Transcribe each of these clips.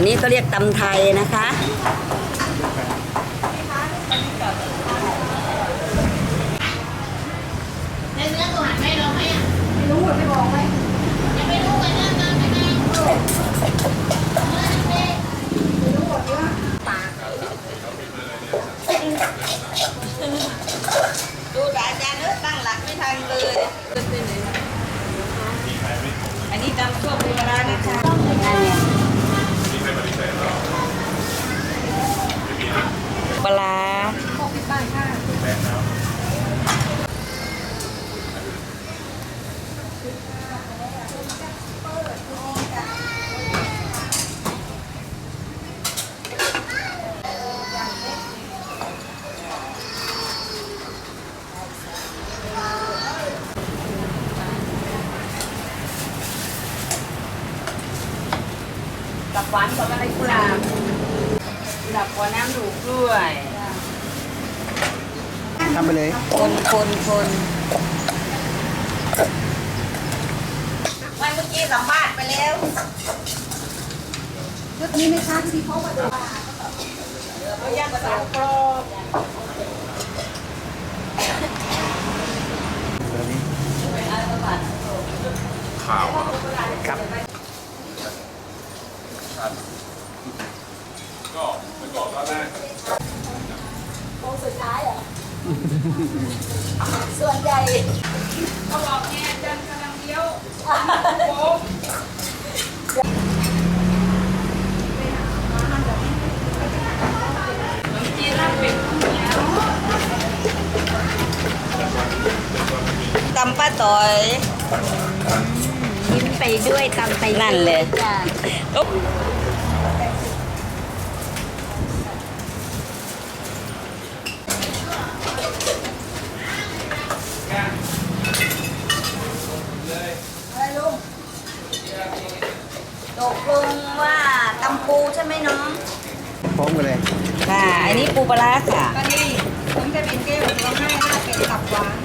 อันนี้ก็เรียกตำไทยนะคะในเนื้อตัวหันไม่เราไหมอะไม่รู้ไม่บอกไหมยังไม่รู้กันนะมาไม่ได้เนื้อเนื้อดูแต่อาจารย์เนื้อตั้งหลักไม่ทันเลย อันนี้ตำชั่วงเวลานะคะ ปลาร้า กับหวานกับอะไรกุหลาบกุหลาบกัวน้ำดูกด้วยทำไปเลย คนคนคนไม่เมื่อกี้สัมภาษณ์ไปแล้วชุดนี้ไหมคะที่เขามาดูเขาย่างกระสังกรอบ ข่าวอะ ครับ ก็ไปก่อนตอนแรกโค้งสุดท้ายเหรอ ส่วนใหญ่เขาบอกแง่จันกำลังเลี้ยวโค้งตำป้าต่อยยิ้มไปด้วยตำไปนั่นเลย จ้ะอุ๊บตกลงว่าตำปูใช่ไหมน้อง พร้อมกันเลย ค่ะ อันนี้ปูปลาร้าค่ะ ตอนนี้ผมจะเป็นเก้วเราให้หน้าเป็นตับหวาน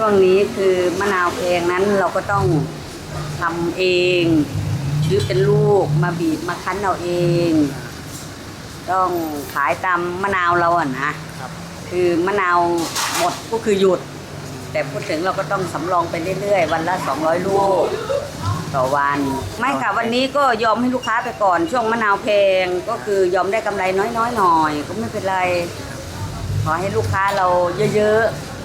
ช่วงนี้คือมะนาวแพงนั้นเราก็ต้องทำเองหรือเป็นลูกมาบีบมาคั้นเอาเอง ต้องขายตามมะนาวเราอะนะคือมะนาวหมดก็คือหยุด แต่พูดถึงเราก็ต้องสำรองไปเรื่อยๆ วันละ 200 ลูก ต่อวัน ไม่ค่ะวันนี้ก็ยอมให้ลูกค้าไปก่อน ช่วงมะนาวแพงก็คือยอมได้กำไรน้อยๆหน่อยก็ไม่เป็นไร ขอให้ลูกค้าเราเยอะๆ